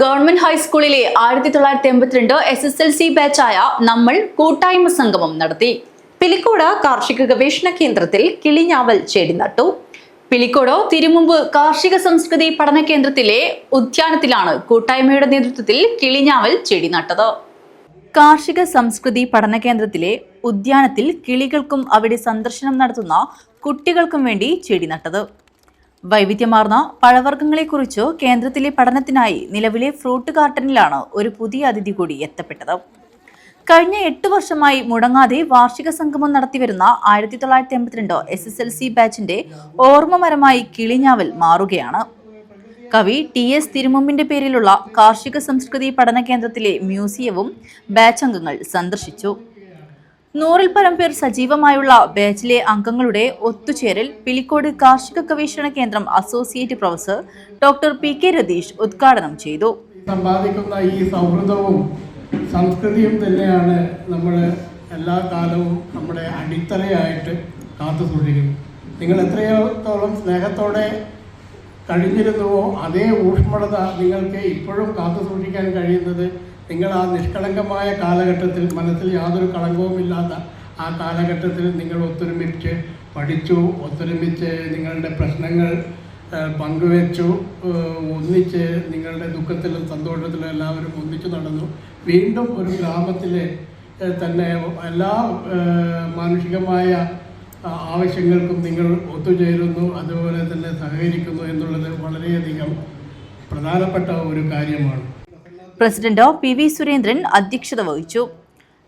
Government ഹൈസ്കൂളിലെ ആയിരത്തി തൊള്ളായിരത്തി എൺപത്തിരണ്ട് എസ് എസ് എൽ സി ബാച്ചായ നമ്മൾ കൂട്ടായ്മ സംഗമം നടത്തി. പിലിക്കോട് കാർഷിക ഗവേഷണ കേന്ദ്രത്തിൽ കിളിഞ്ഞാവൽ ചെടി നട്ടു. പിലിക്കോട് തിരുമുമ്പ് കാർഷിക സംസ്കൃതി പഠന കേന്ദ്രത്തിലെ ഉദ്യാനത്തിലാണ് കൂട്ടായ്മയുടെ നേതൃത്വത്തിൽ കിളിഞ്ഞാവൽ ചെടി നട്ടത്. കാർഷിക സംസ്കൃതി പഠന കേന്ദ്രത്തിലെ ഉദ്യാനത്തിൽ കിളികൾക്കും അവിടെ സന്ദർശനം നടത്തുന്ന കുട്ടികൾക്കും വേണ്ടി ചെടി നട്ടത്. വൈവിധ്യമാർന്ന പഴവർഗങ്ങളെക്കുറിച്ച് കേന്ദ്രത്തിലെ പഠനത്തിനായി നിലവിലെ ഫ്രൂട്ട് ഗാർഡനിലാണ് ഒരു പുതിയ അതിഥി കൂടി എത്തപ്പെട്ടത്. കഴിഞ്ഞ എട്ട് വർഷമായി മുടങ്ങാതെ വാർഷിക സംഗമം നടത്തിവരുന്ന ആയിരത്തി തൊള്ളായിരത്തി എൺപത്തിരണ്ട് എസ് എസ് എൽ സി ബാച്ചിന്റെ ഓർമ്മമരമായി കിളിഞ്ഞാവൽ മാറുകയാണ്. കവി ടി എസ് തിരുമുമ്പിന്റെ പേരിലുള്ള കാർഷിക സംസ്കൃതി പഠന കേന്ദ്രത്തിലെ മ്യൂസിയവും ബാച്ച് അംഗങ്ങൾ സന്ദർശിച്ചു. നൂറിൽ പരം പേർ സജീവമായുള്ള ബാച്ചിലെ അംഗങ്ങളുടെ ഒത്തുചേരൽ പിലിക്കോട് കാർഷിക ഗവേഷണ കേന്ദ്രം associate professor doctor P K Ratheesh ഉദ്ഘാടനം ചെയ്തു. സമ്പാദിക്കുന്ന ഈ സൗഹൃദവും സംസ്കൃതിയും തന്നെയാണ് നമ്മൾ എല്ലാ കാലവും നമ്മുടെ അടിത്തറയായിട്ട് കാത്തു സൂക്ഷിക്കുന്നത്. നിങ്ങൾ എത്രയോത്തോളം സ്നേഹത്തോടെ കഴിഞ്ഞിരുന്നുവോ അതേ ഊഷ്മളത നിങ്ങൾക്ക് ഇപ്പോഴും കാത്തു സൂക്ഷിക്കാൻ കഴിയുന്നത് നിങ്ങൾ ആ നിഷ്കളങ്കമായ കാലഘട്ടത്തിൽ മനസ്സിൽ യാതൊരു കളങ്കവുമില്ലാത്ത ആ കാലഘട്ടത്തിൽ നിങ്ങൾ ഒത്തൊരുമിച്ച് പഠിച്ചു ഒത്തൊരുമിച്ച് നിങ്ങളുടെ പ്രശ്നങ്ങൾ പങ്കുവെച്ചു ഒന്നിച്ച് നിങ്ങളുടെ ദുഃഖത്തിലും സന്തോഷത്തിലും എല്ലാവരും ഒന്നിച്ചു നടന്നു. വീണ്ടും ഒരു ഗ്രാമത്തിലെ തന്നെ എല്ലാ മാനുഷികമായ ആവശ്യങ്ങൾക്കും നിങ്ങൾ ഒത്തുചേരുന്നു അതുപോലെ തന്നെ സഹകരിക്കുന്നു എന്നുള്ളത് വളരെയധികം പ്രധാനപ്പെട്ട ഒരു കാര്യമാണ്. പ്രസിഡന്റ് പി വി സുരേന്ദ്രൻ അധ്യക്ഷത വഹിച്ചു.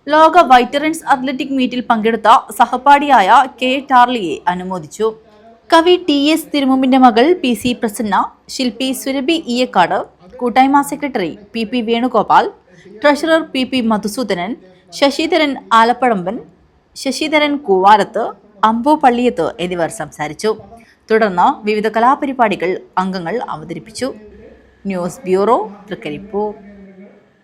ലോക വൈറ്ററൻസ് അത്ലറ്റിക് മീറ്റിൽ പങ്കെടുത്ത സഹപാഠിയായ കെ ടാർലിയെ അനുമോദിച്ചു. കവി ടി എസ് തിരുമുമ്പിന്റെ മകൾ പി സി പ്രസന്ന ശില്പി സുരഭി ഇയക്കാട് കൂട്ടായ്മ secretary P P Venugopal treasurer P P Madhusudanan Sasidharan Alappazhamban Sasidharan Koovarath Ambu Palliyath എന്നിവർ സംസാരിച്ചു. തുടർന്ന് വിവിധ കലാപരിപാടികൾ അംഗങ്ങൾ അവതരിപ്പിച്ചു. News bureau Trikaripur.